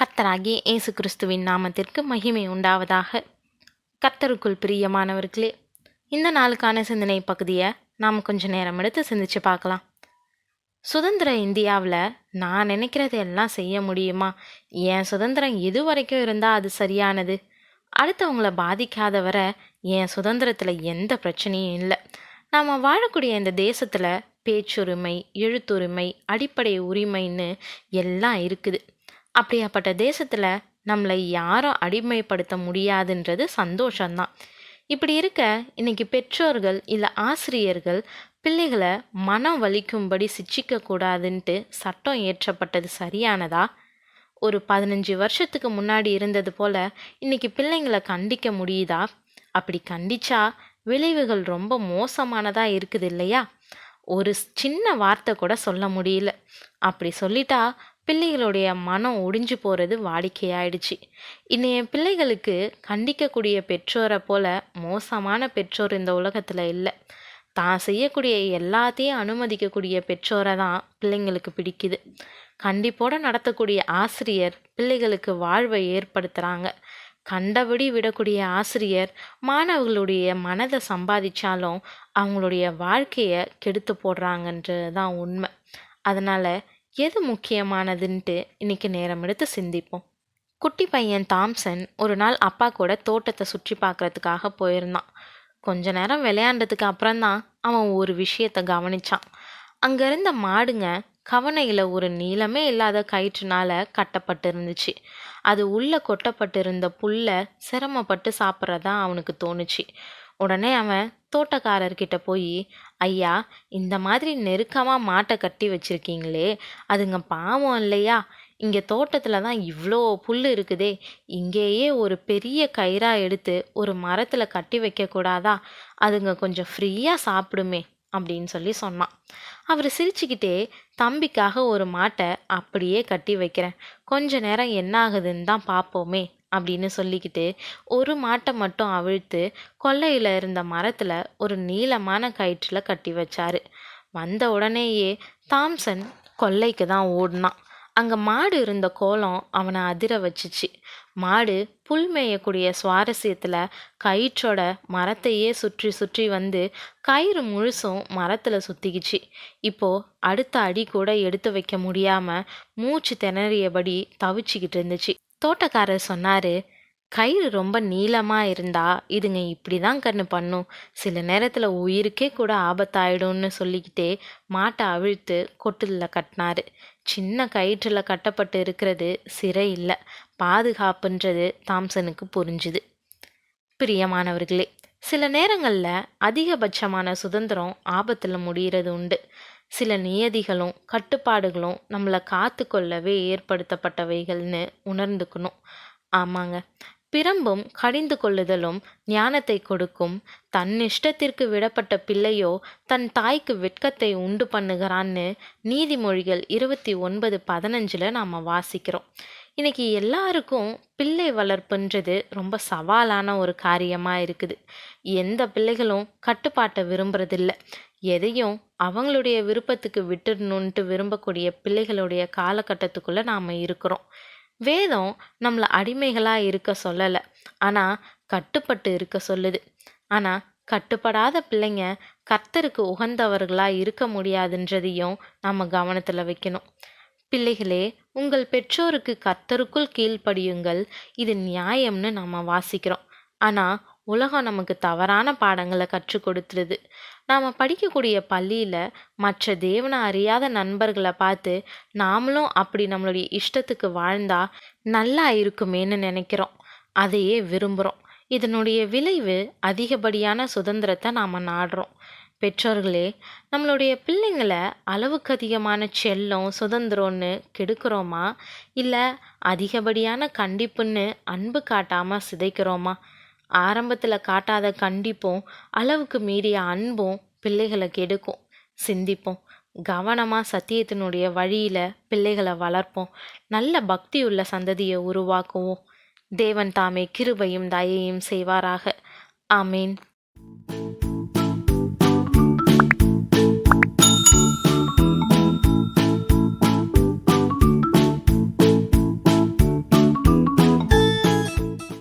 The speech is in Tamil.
கர்த்தராகிய இயேசு கிறிஸ்துவின் நாமத்திற்கு மகிமை உண்டாவதாக. கர்த்தருக்குள் பிரியமானவர்களே இந்த நாளுக்கான சிந்தனை பகுதியை நாம் கொஞ்ச நேரம் எடுத்து சிந்திச்சு பார்க்கலாம். சுதந்திர இந்தியாவில் நான் நினைக்கிறது எல்லாம் செய்ய முடியுமா? என் சுதந்திரம் எது வரைக்கும் இருந்தால் அது சரியானது? அடுத்தவங்களை பாதிக்காத வர என் சுதந்திரத்தில் எந்த பிரச்சனையும் இல்லை. நாம் வாழக்கூடிய இந்த தேசத்தில் பேச்சுரிமை எழுத்துரிமை அடிப்படை உரிமைன்னு எல்லாம் இருக்குது. அப்படியாப்பட்ட தேசத்தில் நம்மளை யாரும் அடிமைப்படுத்த முடியாதுன்றது சந்தோஷம்தான். இப்படி இருக்க இன்னைக்கு பெற்றோர்கள் இல்லை ஆசிரியர்கள் பிள்ளைகளை மனம் வலிக்கும்படி சிச்சிக்க கூடாதுன்ட்டு சட்டம் இயற்றப்பட்டது சரியானதா? ஒரு பதினஞ்சு வருஷத்துக்கு முன்னாடி இருந்தது போல இன்னைக்கு பிள்ளைங்களை கண்டிக்க முடியுதா? அப்படி கண்டிச்சா விளைவுகள் ரொம்ப மோசமானதாக இருக்குது இல்லையா? ஒரு சின்ன வார்த்தை கூட சொல்ல முடியல. அப்படி சொல்லிட்டா பிள்ளைகளுடைய மனம் ஒடிஞ்சு போகிறது வாடிக்கையாயிடுச்சு. இன்னைய பிள்ளைகளுக்கு கண்டிக்கக்கூடிய பெற்றோரை போல மோசமான பெற்றோர் இந்த உலகத்தில் இல்லை. தான் செய்யக்கூடிய எல்லாத்தையும் அனுமதிக்கக்கூடிய பெற்றோரை தான் பிள்ளைங்களுக்கு பிடிக்குது. கண்டிப்போடு நடத்தக்கூடிய ஆசிரியர் பிள்ளைகளுக்கு வாழ்வை ஏற்படுத்துகிறாங்க கண்டபடி விடக்கூடிய ஆசிரியர் மாணவர்களுடைய மனதை சம்பாதிச்சாலும் அவங்களுடைய வாழ்க்கையை கெடுத்து போடுறாங்கன்றது தான் உண்மை. அதனால் எது முக்கியமானதுன்ட்டு இன்னைக்கு நேரம் எடுத்து சிந்திப்போம். குட்டி பையன் தாம்சன் ஒரு நாள் அப்பா கூட தோட்டத்தை சுற்றி பார்க்கறதுக்காக போயிருந்தான். கொஞ்ச நேரம் விளையாண்டதுக்கு அப்புறம்தான் அவன் ஒரு விஷயத்தை கவனிச்சான். அங்கே இருந்த மாடுங்க கவனையில் ஒரு நீளமே இல்லாத கயிற்றுனால கட்டப்பட்டு இருந்துச்சு அது உள்ளே கொட்டப்பட்டிருந்த புல்லை சிரமப்பட்டு சாப்பிட்றதா அவனுக்கு தோணுச்சு. உடனே அவன் தோட்டக்காரர்கிட்ட போய் ஐயா இந்த மாதிரி நெருக்கமாக மாட்டை கட்டி வச்சுருக்கீங்களே அதுங்க பாவம் இல்லையா? இங்கே தோட்டத்தில் தான் இவ்வளோ புல் இருக்குதே இங்கேயே ஒரு பெரிய கயிறாக எடுத்து ஒரு மரத்தில் கட்டி வைக்கக்கூடாதா அதுங்க கொஞ்சம் ஃப்ரீயாக சாப்பிடுமே அப்படின்னு சொல்லி சொன்னான். அவர் சிரிச்சுக்கிட்டே தம்பிக்காக ஒரு மாட்டை அப்படியே கட்டி வைக்கிறேன். கொஞ்ச நேரம் என்ன ஆகுதுன்னு தான் பார்ப்போமே அப்படின்னு சொல்லிக்கிட்டு ஒரு மாட்டை மட்டும் அவிழ்த்து கொல்லையில் இருந்த மரத்தில் ஒரு நீளமான கயிற்றில் கட்டி வச்சாரு. வந்த உடனேயே தாம்சன் கொல்லைக்கு தான் ஓடினான். அங்கே மாடு இருந்த கோலம் அவனை அதிர வச்சுச்சு. மாடு புல் மேயக்கூடிய சுவாரஸ்யத்தில் கயிற்றோட மரத்தையே சுற்றி சுற்றி வந்து கயிறு முழுசும் மரத்தில் சுற்றிக்கிச்சு இப்போது அடுத்த அடி கூட எடுத்து வைக்க முடியாமல் மூச்சு திணறியபடி தவிச்சிக்கிட்டு இருந்துச்சு. தோட்டக்காரர் சொன்னார் கயிறு ரொம்ப நீளமாக இருந்தா இதுங்க இப்படி தான் கண்ணு பண்ணும். சில நேரத்தில் உயிருக்கே கூட ஆபத்தாயிடும்னு சொல்லிக்கிட்டே மாட்டை அவிழ்த்து கொட்டிலில் கட்டினாரு. சின்ன கயிற்றில் கட்டப்பட்டு இருக்கிறது சிறை இல்லை பாதுகாப்புன்றது தாம்சனுக்கு புரிஞ்சுது. பிரியமானவர்களே சில நேரங்களில் அதிகபட்சமான சுதந்திரம் ஆபத்தில் முடிகிறது உண்டு. சில நியதிகளும் கட்டுப்பாடுகளும் நம்மளை காத்து கொள்ளவே ஏற்படுத்தப்பட்டவைகள்னு உணர்ந்துக்கணும். ஆமாங்க. பிரம்பும் கடிந்து கொள்ளுதலும் ஞானத்தை கொடுக்கும். தன் இஷ்டத்திற்கு விடப்பட்ட பிள்ளையோ தன் தாய்க்கு வெட்கத்தை உண்டு பண்ணுகிறான்னு நீதிமொழிகள் இருபத்தி ஒன்பது பதினஞ்சில் நாம் வாசிக்கிறோம். இன்றைக்கி எல்லாருக்கும் பிள்ளை வளர்ப்புன்றது ரொம்ப சவாலான ஒரு காரியமாக இருக்குது. எந்த பிள்ளைகளும் கட்டுப்பாட்டை விரும்புறதில்ல. எதையும் அவங்களுடைய விருப்பத்துக்கு விட்டுடணுன்ட்டு விரும்பக்கூடிய பிள்ளைகளுடைய காலகட்டத்துக்குள்ளே நாம் இருக்கிறோம். வேதம் நம்மளை அடிமைகளாக இருக்க சொல்லலை. ஆனால் கட்டுப்பட்டு இருக்க சொல்லுது. ஆனால் கட்டுப்படாத பிள்ளைங்க கர்த்தருக்கு உகந்தவர்களாக இருக்க முடியாதுன்றதையும் நம்ம கவனத்தில் வைக்கணும். பிள்ளைகளே உங்கள் பெற்றோருக்கு கர்த்தருக்குள் கீழ்ப்படியுங்கள். இது நியாயம்னு நம்ம வாசிக்கிறோம். ஆனால் உலகம் நமக்கு தவறான பாடங்களை கற்றுக் கொடுத்துருது. நாம் படிக்கக்கூடிய பள்ளியில் மற்ற தேவனை அறியாத நண்பர்களை பார்த்து நாமளும் அப்படி நம்மளுடைய இஷ்டத்துக்கு வாழ்ந்தா நல்லா இருக்குமேன்னு நினைக்கிறோம். அதையே விரும்புகிறோம் இதனுடைய விளைவு அதிகப்படியான சுதந்திரத்தை நாம் நாடுறோம். பெற்றோர்களே நம்மளுடைய பிள்ளைங்களை அளவுக்கு அதிகமான செல்லம் சுதந்திரம்னு கெடுக்கிறோமா? இல்லை அதிகப்படியான கண்டிப்புன்னு அன்பு காட்டாமல் சிதைக்கிறோமா? ஆரம்பத்தில் காட்டாத கண்டிப்பும் அளவுக்கு மீறிய அன்பும் பிள்ளைகளை கெடுக்கும். சிந்திப்போம். கவனமாக சத்தியத்தினுடைய வழியில் பிள்ளைகளை வளர்ப்போம். நல்ல பக்தியுள்ள சந்ததியை உருவாக்குவோம். தேவன் தாமே கிருபையும் தயையும் செய்வாராக. ஆமீன்.